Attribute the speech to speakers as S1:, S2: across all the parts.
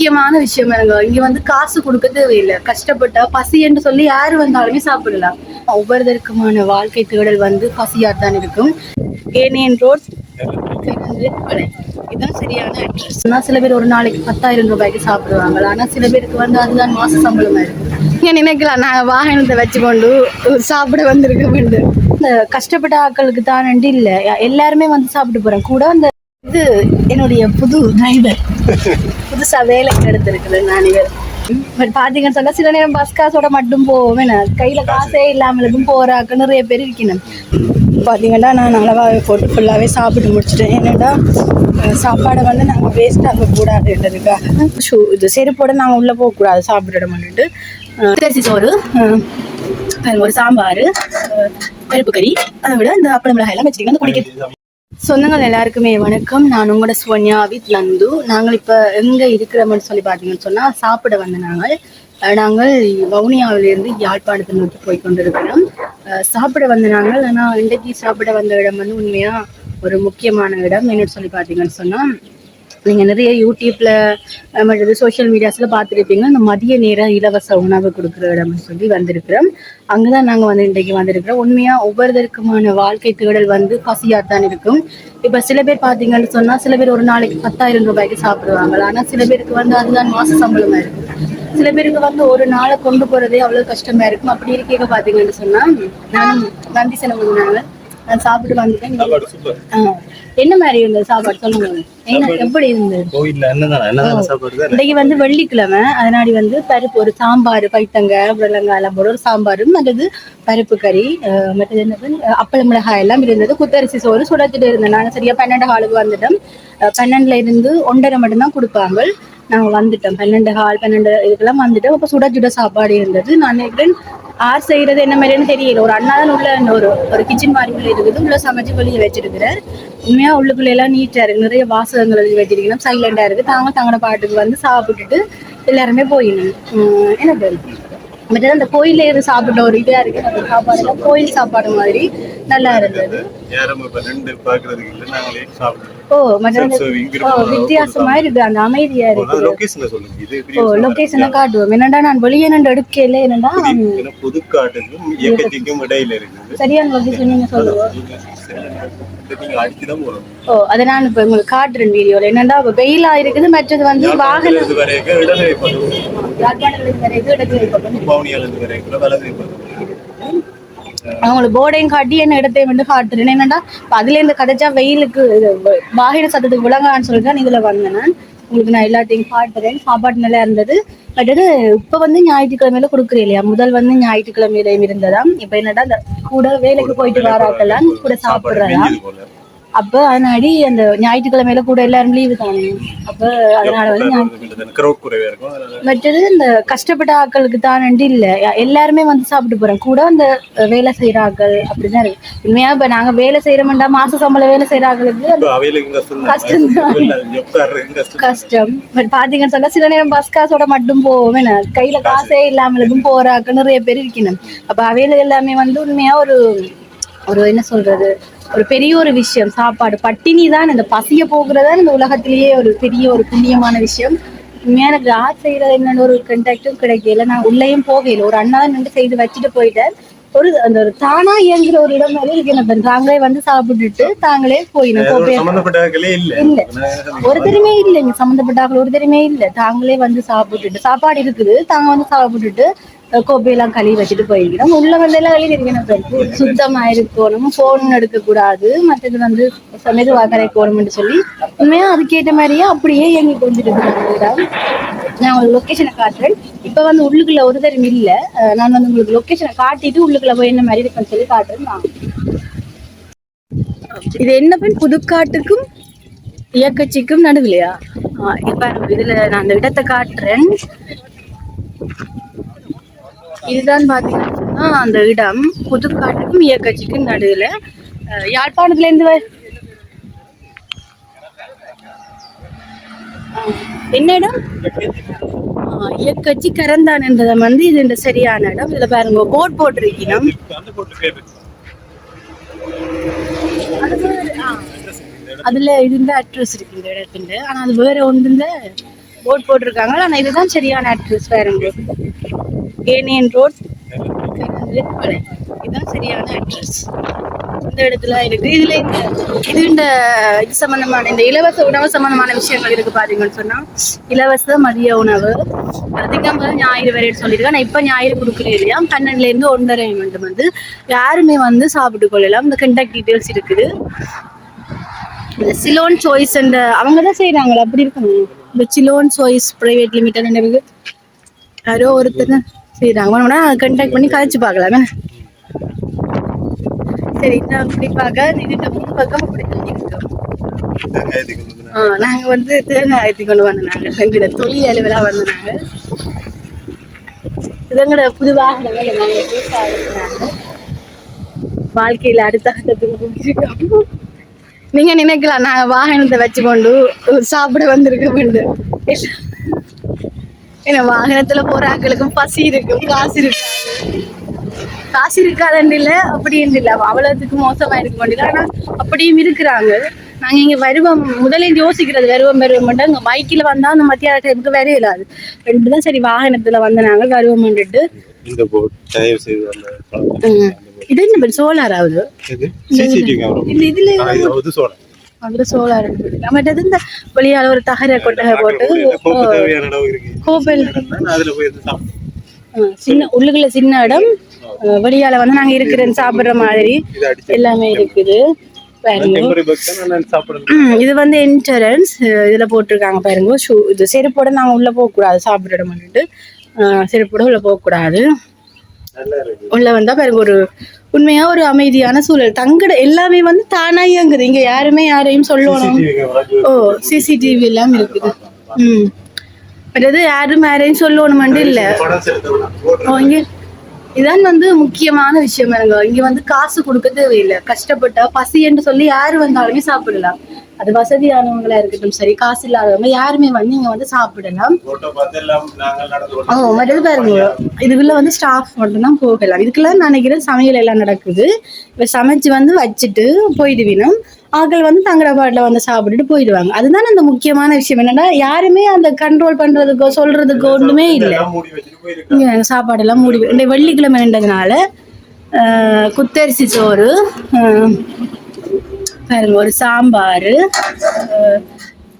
S1: முக்கியமான விஷயம் இருங்க இங்க வந்து காசு கொடுக்கவே இல்லை. கஷ்டப்பட்டா பசி என்று சொல்லி யாரு வந்தாலுமே சாப்பிடலாம். ஒவ்வொருத்தருக்குமான வாழ்க்கை தேடல் வந்து பசியா தான் இருக்கும். ஏனியன் ரோட் இதுதான் சரியான அட்ரஸ் ஆனா சில பேர் ஒரு நாளைக்கு பத்தாயிரம் ரூபாய்க்கு சாப்பிடுவாங்க. ஆனா சில பேருக்கு வந்து அதுதான் மாச சம்பளமா இருக்கு நீங்க நினைக்கலாம் நான் வாகனத்தை வச்சுக்கொண்டு சாப்பிட வந்திருக்க வேண்டும் இந்த கஷ்டப்பட்ட ஆட்களுக்கு தான் இல்ல. எல்லாருமே வந்து சாப்பிட்டு போறேன் கூட அந்த இது என்னுடைய புது டிரைவர் புதுசா வேலைக்கு எடுத்திருக்குது நான் இவர். பட் பாத்தீங்கன்னு சொன்னா சில நேரம் பஸ் காசோட மட்டும் போவோம். என்ன? கையில காசே இல்லாமலுக்கும் போறாக்க நிறைய பேர் இருக்கணும். பாத்தீங்கன்னா நான் அளவாக போட்டு ஃபுல்லாகவே சாப்பிட்டு முடிச்சிட்டேன். என்னடா சாப்பாடை வந்து நாங்கள் வேஸ்ட் ஆகக்கூடாதுன்றதுக்காக ஷூ இது செருப்போட நாங்கள் உள்ளே போகக்கூடாது சாப்பிட மாட்டேன்ட்டு அரிசி சோறு ஒரு சாம்பார் பருப்பு கறி அதை விட இந்த அப்பளம் மிளகாய் எல்லாம் வச்சுக்கிட்டு குடிக்கிறது. சொந்தங்கள் எல்லாருக்குமே வணக்கம். நான் உங்களோட சோன்யா வித் நந்து. நாங்கள் இப்போ எங்கே இருக்கிறோம்னு சொல்லி பார்த்தீங்கன்னு சொன்னால் சாப்பிட வந்த நாங்கள். நாங்கள் வவுனியாவிலிருந்து யாழ்ப்பாணத்தை நோக்கி போய் கொண்டிருக்கிறோம். சாப்பிட வந்த நாங்கள். ஆனால் இன்றைக்கு சாப்பிட வந்த இடம் வந்து உண்மையாக ஒரு முக்கியமான இடம் என்னன்னு சொல்லி பார்த்தீங்கன்னு சொன்னால் நீங்கள் நிறைய யூடியூப்ல மற்றது சோஷியல் மீடியாஸில் பார்த்துருப்பீங்க. இந்த மதிய நேரம் இலவச உணவு கொடுக்குற இடம்னு சொல்லி வந்திருக்கிறோம். அங்கதான் நாங்கள் வந்து இன்றைக்கு வந்திருக்கிறோம். உண்மையாக ஒவ்வொருத்தருக்குமான வாழ்க்கை தேடல் வந்து பசியாக தான் இருக்கும். இப்போ சில பேர் பார்த்தீங்கன்னு சொன்னால் சில பேர் ஒரு நாளைக்கு பத்தாயிரம் ரூபாய்க்கு சாப்பிடுவாங்க. ஆனால் சில பேருக்கு வந்து அதுதான் மாச சம்பளமாக இருக்கும். சில பேருக்கு வந்து ஒரு நாளை கொண்டு போகிறதே அவ்வளோ கஷ்டமாக இருக்கும். அப்படி இருக்க பார்த்தீங்கன்னு சொன்னால் நானும் நந்தி செலவு நாங்க நான் சாப்பிட்டு வந்துட்டேன். என்ன மாதிரி இருந்தது சாப்பாடு? சொல்லுங்க. என்ன எப்படி இருந்தது? இன்னைக்கு வந்து வெள்ளிக்கிழமை. அதனாடி வந்து பருப்பு ஒரு சாம்பார் பைத்தங்க புடலங்காய் எல்லாம் போட ஒரு சாம்பாரும் மற்றது பருப்பு கறி அஹ் மற்றது என்னது? அப்பள மிளகாய் எல்லாம் இருந்தது. குத்தரிசி சோறு சுடச்சிட்டு இருந்தேன். நான் சரியா பன்னெண்டு ஹாலுக்கு வந்துட்டோம் அஹ் பன்னெண்டுல இருந்து ஒன்றரை மட்டும்தான் கொடுப்பாங்க. நாங்கள் வந்துட்டோம் பன்னெண்டு ஹால் பன்னெண்டு இதுக்கெல்லாம் வந்துட்டோம் அப்போ சுட சுட சாப்பாடு இருந்தது. நான் நினைக்கிறேன் ஆர் செய்யறது என்ன மாதிரின்னு தெரியல. ஒரு அண்ணா தான் உள்ள ஒரு ஒரு கிச்சன் மாதிரி உள்ள இருக்குது. உள்ள சமைச்சு கொள்ளி வச்சிருக்கிறார். உண்மையா உள்ளுக்குள்ள எல்லாம் நீட்டா இருக்கு. நிறைய வாசகங்கள் எழுதி வச்சிருக்கணும் சைலண்டா இருக்கு. தாங்க தங்களோட பாட்டுக்கு வந்து சாப்பிட்டுட்டு எல்லாருமே போயிடணும் என்ன பேர்? மற்றது அந்த கோயில்ல இருந்து சாப்பிட்ட ஒரு இதா இருக்கு. அந்த சாப்பாடு கோயில் சாப்பாடு மாதிரி நல்லா இருந்தது.
S2: யாரும் இப்ப ரெண்டு பாக்குறதுக்கு இல்ல நாங்களே சாப்பிடுறோம்.
S1: ஓ மற்ற வித்தியாசமா இருக்கு அந்த அமைதியா இருக்கு
S2: லொகேஷனை சொல்லுங்க. இது
S1: ஓ லொகேஷனை காட்டுவோம். என்னடா நான் வெளியே நின்று எடுக்கல என்னடா?
S2: புது- இடையில
S1: சரியான லொகேஷன் நீங்க சொல்லுங்க ஓ அதை நான் இப்ப உங்களுக்கு காட்டுறேன் வீடியோல. என்னடா இப்ப வெயிலா இருக்குது மற்றது வந்து வாகனம். அவங்களுக்கு போர்டையும் காட்டி என்ன இடத்தையும் வந்து காட்டுறேன் என்னடா அதுல இந்த கதைச்சா வெயிலுக்கு வாகின வாகன சத்தத்துக்கு விளங்கான்னு சொல்லிட்டு தான் இதுல வந்தேன் நான். உங்களுக்கு நான் எல்லாத்தையும் காட்டுறேன். சாப்பாடு நல்லா இருந்தது. பட் இது இப்ப வந்து ஞாயிற்றுக்கிழமையில கொடுக்குறேன் இல்லையா? முதல் வந்து ஞாயிற்றுக்கிழமையிலையும் இருந்ததாம். இப்ப என்னடா இந்த கூட வேலைக்கு போயிட்டு வராக்கெல்லாம் கூட சாப்பிடுறதா அப்ப அதனாடி அந்த ஞாயிற்றுக்கிழமையில கூட எல்லாரும் லீவு தானே. அப்ப அதனால வந்து மற்றது இந்த கஷ்டப்பட்ட ஆட்களுக்கு தான் இல்ல. எல்லாருமே வந்து சாப்பிட்டு போறோம் கூட அந்த வேலை செய்யற ஆட்கள் அப்படிதான் இருக்கு. உண்மையா இப்ப நாங்க வேலை செய்யறோம்டா மாச சம்பளம் வேலை செய்யற
S2: அவைகளுக்கு கஷ்டம் கஷ்டம்
S1: பட் பாத்தீங்கன்னு சொன்னா சில நேரம் பஸ் காசோட மட்டும் போவோம் என்ன கையில காசே இல்லாமலுக்கும் போற ஆட்கள் நிறைய பேர் இருக்கணும். அப்ப அவையில எல்லாமே வந்து உண்மையா ஒரு ஒரு என்ன சொல்றது? ஒரு பெரிய ஒரு விஷயம். சாப்பாடு பட்டினி தான் இந்த பசிய போகிறதா இந்த உலகத்திலேயே ஒரு பெரிய ஒரு புண்ணியமான விஷயம். உண்மையா எனக்கு ஆட் செய்யறது என்னன்னு ஒரு கண்டாக்டும் கிடைக்கல. நான் உள்ளேயும் போகல. ஒரு அண்ணா நின்று செய்து வச்சுட்டு போயிட்டேன். ஒரு அந்த ஒரு தானா இயங்குற ஒரு இடம் மாதிரி இருக்கு. என்ன தாங்களே வந்து சாப்பிட்டுட்டு தாங்களே
S2: சம்பந்தப்பட்டவர்களே இல்ல.
S1: ஒரு தெரியுமே இல்லைங்க. ஒரு தெரியுமே இல்ல. தாங்களே வந்து சாப்பிட்டுட்டு சாப்பாடு இருக்குது. தாங்க வந்து சாப்பிட்டுட்டு கோப்பையெல்லாம் கழுவி வச்சுட்டு போயிருக்கிறோம். உள்ள வந்து எல்லாம் வெளியே இருக்கணும் சுத்தமா இருக்கணும் போன் எடுக்கக்கூடாது. மற்றது வந்து மெதுவா கரைக்கணும்னு சொல்லி. உண்மையா அதுக்கேற்ற மாதிரியே அப்படியே இயங்கி கொண்டுட்டு இருக்கிறாங்க நான் உங்களுக்கு லொக்கேஷனை காட்டுறேன். இப்போ வந்து உள்ளுக்குள்ள ஒரு தரம் இல்லை. நான் வந்து உங்களுக்கு லொக்கேஷனை காட்டிட்டு உள்ளுக்குள்ள போய் என்ன மாதிரி இருக்குன்னு சொல்லி காட்டுறேன். நான் இது என்ன பெண் புதுக்காட்டுக்கும் இயக்கச்சிக்கும் நடுவிலையா? ஆ, இப்ப இதுல நான் அந்த இடத்தை காட்டுறேன். இதுதான் பாத்தீங்கன்னா அந்த இடம். புதுக்காட்டுக்கும் இயக்கச்சிக்கும் நடுவில். யாழ்ப்பாணத்துல இருந்து வ- என்ன இடம்? ஆ, இயக்கச்சி கரந்தான் என்றதை வந்து இது இந்த சரியான இடம். இதுல பாருங்க போட் போட்டிருக்கணும் அதுல இருந்த அட்ரஸ் இருக்கு இந்த இடத்துல. ஆனா அது வேற ஒன்று போட் போட்டிருக்காங்க. ஆனா இதுதான் சரியான அட்ரஸ் வேறுங்க கேனியன் ரோட் இதுதான் சரியான அட்ரஸ் இந்த இடத்துல இருக்கு. இதுல இந்த இது இந்த இது சம்பந்தமான இந்த இலவச உணவு சம்பந்தமான விஷயங்கள் இருக்கு பாத்தீங்கன்னு சொன்னா இலவச மதிய உணவு. திங்கம்பது ஞாயிறு வரையும் சொல்லியிருக்கேன். நான் இப்ப ஞாயிறு கொடுக்குறேன் இல்லையா? கண்ணன்ல இருந்து ஒன்றரை மட்டும் வந்து யாருமே வந்து சாப்பிட்டு கொள்ளலாம் இந்த கண்டக்ட் டீட்டெயில்ஸ் இருக்குது. இந்த சிலோன் சாய்ஸ் அந்த அவங்க தான் செய்யறாங்களா அப்படி இருக்காங்க. இந்த சிலோன் சாய்ஸ் பிரைவேட் லிமிடெட் இருக்கு? யாரோ ஒருத்தர் சரி செய்யறாங்க வேணும்னா கண்டாக்ட் பண்ணி கழிச்சு பார்க்கலாமே. சரி நான் அப்படி பார்க்க. இதுக்கு மூணு பக்கம் அப்படி இருக்கோம் நாங்க வந்து தேங்காய் ஆயத்தி கொண்டு வந்த எங்களோட தொழில் அலுவலா வந்த நாங்க புது வாகனங்கள் நாங்கள் வாழ்க்கையில அடுத்த கட்டத்துக்கு போயிருக்கோம். நீங்க நினைக்கலாம் நாங்க வாகனத்தை வச்சு கொண்டு சாப்பிட வந்திருக்க வேண்டும். ஏன்னா வாகனத்துல போற ஆட்களுக்கும் பசி இருக்கும் காசு இருக்காது. காசு இருக்காதுன்னு இல்ல அப்படின்னு இல்ல. அவ்வளவுக்கு மோசமா இருக்க முடியல ஆனா அப்படியும் இருக்கிறாங்க. நாங்க இங்க வருவோம். முதல்ல யோசிக்கிறது வருவோம் வருவோம் இங்க பைக்கில் வந்தா அந்த மத்தியான டைமுக்கு வேற இல்லாது. ரெண்டு தான் சரி வாகனத்துல வந்து நாங்க வருவோம்ன்ட்டு
S2: இந்த போட் தயவு செய்து அந்த
S1: ம். இது என்ன சோலார் ஆகுது இதுல அதுல சோலார் நம்மகிட்ட இந்த வெளியால ஒரு தகர கொட்டகை போட்டு
S2: சாப்பிடு.
S1: ஆ, சின்ன உள்ளுக்குள்ள சின்ன இடம். வெளியால வந்து நாங்க இருக்கிற சாப்பிடுற மாதிரி எல்லாமே இருக்குது. இது வந்து என்ட்ரன்ஸ் இதுல போட்டிருக்காங்க பாருங்க. ஷூ இது செருப்போட நாங்க உள்ள போக கூடாது சாப்பிடுற இடம்ட்டு செருப்போட உள்ள போக கூடாது உள்ள வந்தா பாருங்க ஒரு உண்மையா ஒரு அமைதியான சூழல். தங்கட எல்லாமே வந்து தானா இயங்குது. இங்க யாருமே யாரையும் சொல்லணும். ஓ சிசிடிவி எல்லாம் இருக்குது. ம். மற்றது யாரும் யாரையும் சொல்லணுமெண்டு இல்ல. ஓ, இங்க இதான் வந்து முக்கியமான விஷயம் இருங்க இங்க வந்து காசு கொடுக்க தேவையில்லை. கஷ்டப்பட்டா பசி என்று சொல்லி யாரு வந்தாலுமே சாப்பிடலாம். அது வசதியானவங்களா இருக்கட்டும் சரி காசு இல்லாதவங்க யாருமே வந்து இங்க வந்து சாப்பிடலாம். மற்றது பாருங்க. இதுக்குள்ள வந்து ஸ்டாஃப் மட்டும் தான் போகலாம். இதுக்குள்ள நினைக்கிறேன் சமையல் எல்லாம் நடக்குது. இப்ப சமைச்சு வந்து வச்சுட்டு போயிடுவினும். ஆட்கள் வந்து தங்குற பாட்டில் வந்து சாப்பிட்டுட்டு போயிடுவாங்க. அதுதான் அந்த முக்கியமான விஷயம். என்னன்னா யாருமே அந்த கண்ட்ரோல் பண்றதுக்கோ சொல்றதுக்கோ ஒண்ணுமே இல்லை. சாப்பாடெல்லாம் மூடி இந்த வெள்ளிக்கிழமைன்றதுனால குத்தரிசி சோறு பாருங்க ஒரு சாம்பார்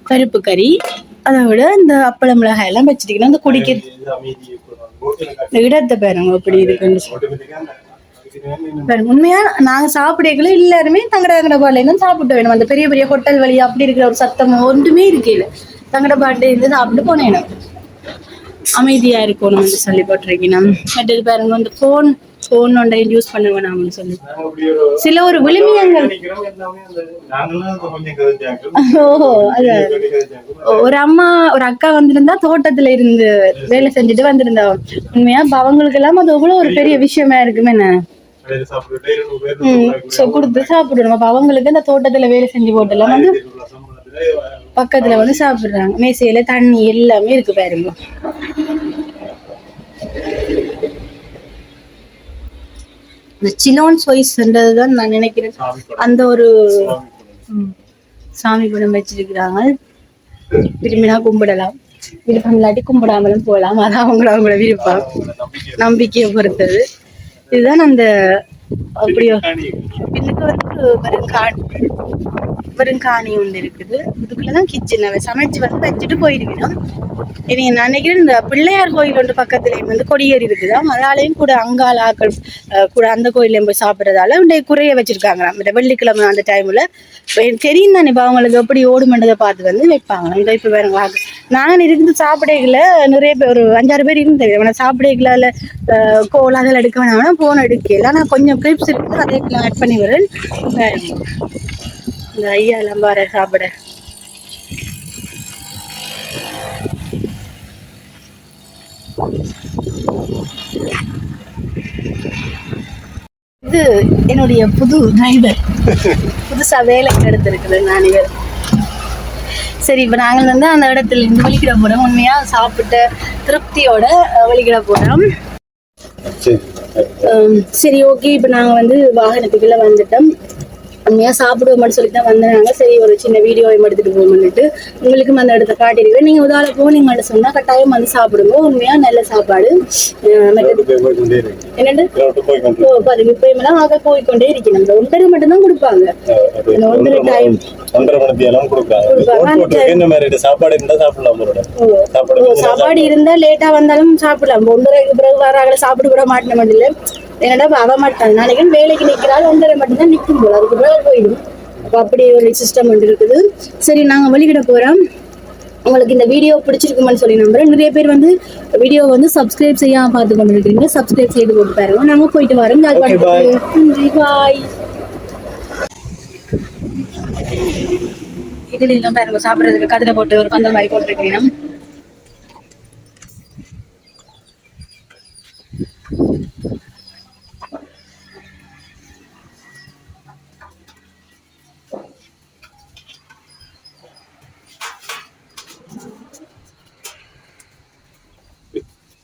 S1: பருப்பு கறி அதை விட இந்த அப்பள மிளகாய் எல்லாம் வச்சுட்டீங்கன்னா
S2: போட்டுருவாங்க
S1: இந்த இடத்தை பாருங்க எப்படி இருக்குன்னு. உண்மையா நாங்க சாப்பிடக்குள்ள எல்லாருமே தங்கட தங்கட இருந்து சாப்பிட்டு வேணும். அந்த பெரிய பெரிய ஹோட்டல் வழி அப்படி இருக்கிற ஒரு சத்தம் ஒன்றுமே இருக்கல. தங்கட பாட்டில இருந்து சாப்பிட்டு போனேன். அமைதியா இருக்கணும்னு சொல்லி போட்டிருக்கீங்க மற்றது பாருங்க வந்து ஃபோன் போன் ஒன்றையும் யூஸ் பண்ணுவேன் நாம சொல்லி. சில ஒரு விளிமியங்கள் ஓஹோ அது ஒரு அம்மா ஒரு அக்கா வந்திருந்தா தோட்டத்துல இருந்து வேலை செஞ்சுட்டு வந்திருந்தா. உண்மையா அப்ப அவங்களுக்கு எல்லாம் அது எவ்வளவு ஒரு பெரிய விஷயமா இருக்குமே என்ன so கொடுத்து சாப்பிடணும் அப்ப அவங்களுக்கு இந்த தோட்டத்துல வேலை செஞ்சு போட்டெல்லாம் வந்து பக்கத்துல வந்து சாப்பிடுறாங்க. மேசையில தண்ணி எல்லாமே இருக்கு பாருங்க. இந்த சிலோன் சொய்ஸ்ன்றது தான் நான் நினைக்கிறேன். அந்த ஒரு
S2: சாமி படம்.
S1: வச்சிருக்கிறாங்க. விரும்பினா கும்பிடலாம். விருப்பம் இல்லாட்டி கும்பிடாமலும் போகலாம். அதான் அவங்கள அவங்கள விருப்பம். நம்பிக்கையை பொறுத்தது. இதுதான் அந்த அப்படியோ. பின்னுக்கு வந்து வெறுங்காணி வெறுங்காணி ஒன்று இருக்குது. இதுக்குள்ளதான் கிச்சன் அவன் சமைச்சு வந்து வச்சுட்டு போயிருக்கணும் இனி நான் நினைக்கிறேன் இந்த பிள்ளையார் கோயில் ஒன்று பக்கத்துலேயும் வந்து கொடியேறி இருக்குதாம். அதாலையும் கூட அங்கால ஆக்கள் கூட அந்த கோயிலையும் போய் சாப்பிட்றதால இன்றைய குறைய வச்சிருக்காங்களாம். இந்த வெள்ளிக்கிழமை அந்த டைம்ல தெரியும் தானே இப்போ அவங்களுக்கு எப்படி ஓடுமன்றதை பார்த்து வந்து வைப்பாங்க இப்போ வேற வாங்க நான் இருந்து சாப்பிடல நிறைய பேர் ஒரு அஞ்சாறு பேர் இருந்தது அவனை சாப்பிடல இல்லை கோல் அதில் எடுக்க வேணாம் போன் எடுக்கல. நான் கொஞ்சம் கிளிப்ஸ் இருக்கு அதே ஆட் பண்ணி வரேன் இந்த ஐயா எல்லாம் பாரு சாப்பிட. இது என்னுடைய புது நைபர் புதுசா வேலை எடுத்திருக்குது நான் இவர் சரி இப்போ நாங்கள் வந்து அந்த இடத்துல இருந்து வெளிக்கிட போறோம். உண்மையா சாப்பிட்ட திருப்தியோட வெளிக்கிட போறோம்.
S2: சரி.
S1: ஹம், சரி ஓகே இப்போ நாங்கள் வந்து வாகனத்துக்குள்ள வந்துட்டோம். உண்மையாக சாப்பிடுவோம்னு சொல்லி தான் வந்தாங்க சரி ஒரு சின்ன வீடியோ எடுத்துட்டு போகணுன்ட்டு உங்களுக்கும் அந்த இடத்த காட்டியிருக்கேன் நீங்கள் உதால போனீங்கன்னு சொன்னால் கட்டாயம் வந்து சாப்பிடுங்க. உண்மையாக நல்ல சாப்பாடு. அஹ் மற்றது
S2: போய் போய் கொண்டே இருக்கு
S1: என்னண்டு
S2: ரோட்டு போய் கொண்டு
S1: ஓ பாருங்க இப்போ எல்லாம் ஆக போய்க்கொண்டே இருக்கணும். ஒன்றரை மட்டும்தான் கொடுப்பாங்க. ஒன்றரை டைம்
S2: சாப்பாடு இருந்தா
S1: லேட்டா வந்தாலும் சாப்பிடலாம். ஒன்றரைக்கு பிறகு வராங்கள சாப்பிட கூட மாட்டின மட்டும் இல்லை. என்னடா அவ மாட்டாங்க நாளைக்கு வேலைக்கு நிக்கிறாள் ஒன்றரை மட்டும் தான் நிற்கும் போல. அதுக்கு பிறகு போயிடும். அப்போ அப்படி ஒரு சிஸ்டம் வந்து இருக்குது. சரி நாங்க வெளியிட போறோம். உங்களுக்கு இந்த வீடியோ பிடிச்சிருக்குமான்னு சொல்லி நம்புறேன். நிறைய பேர் வந்து வீடியோ வந்து சப்ஸ்கிரைப் செய்யாம பார்த்து கொண்டு இருக்கீங்க சப்ஸ்கிரைப் செய்து போட்டு பாருங்க. நாங்க போயிட்டு வரோம்.
S2: Bye.
S1: பாய் இதில் எல்லாம் பாருங்க சாப்பிட்றதுக்கு கதிரை போட்டு ஒரு பந்தல் மாதிரி போட்டுருக்கீங்க.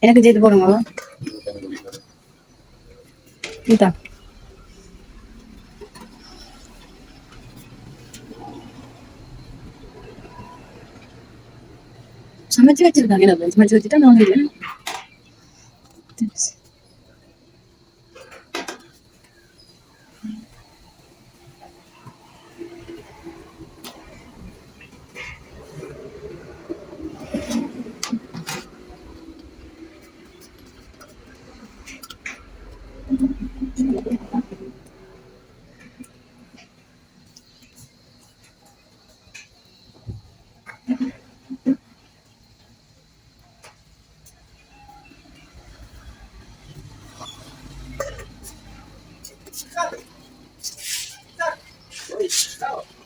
S1: எனக்கு ஜெயித்து போடுங்க. இதா சமைச்சு வச்சிருக்காங்க. சமைச்சு வச்சுட்டா நான் வந்து Stop. Stop. Stop.